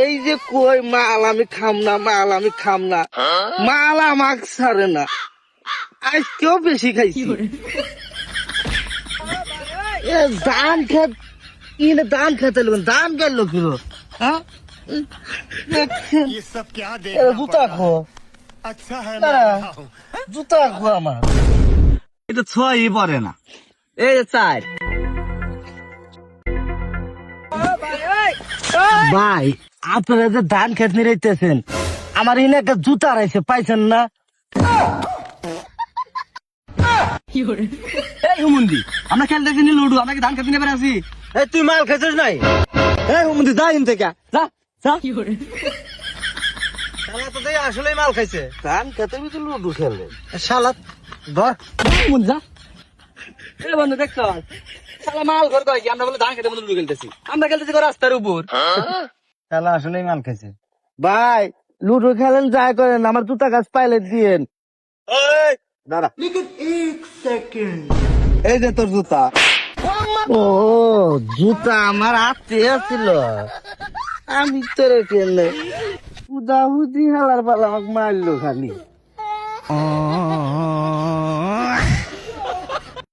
এই যে কই মাল আমি খাম না মাল আমি খাম না। মাল আমাক ছাড়ে না। আজকেও বেশি খাইছি। ধান খেত ইনে দান খেতে লোক দাম গেল লোক জুতা খো জুতা খো আমার। এটা ছয়ই পরে না। এই চার। ভাই আপনারা যে ধান খেত নিরাইতেছেন আমার ইনে একটা জুতা রাইছে পাইছেন না? এই হুমুন্দি আমরা খেলতেছি নি লুডু আমরা কি ধান খেতে এই তুই মাল খেছিস নাই? এই হুমদি যা ইন থেকে যা যা। শালা তো দেখি আসলেই মাল খাইছে। ধান খেতে বি তো লুডু খেলে। শালা ধর। হুমুন্দি যা। এ বন্ধু দেখছ? খেলতেছি মাল ভাই লুডো খেলেন যাই করেন আমার জুতা গাছ পাইলে দিয়েন এই, যে তোর জুতা ও জুতা আমার হাতে ছিল আমি তোরে কেলে উদা হুদি হালার পালা আমাকে মারলো খালি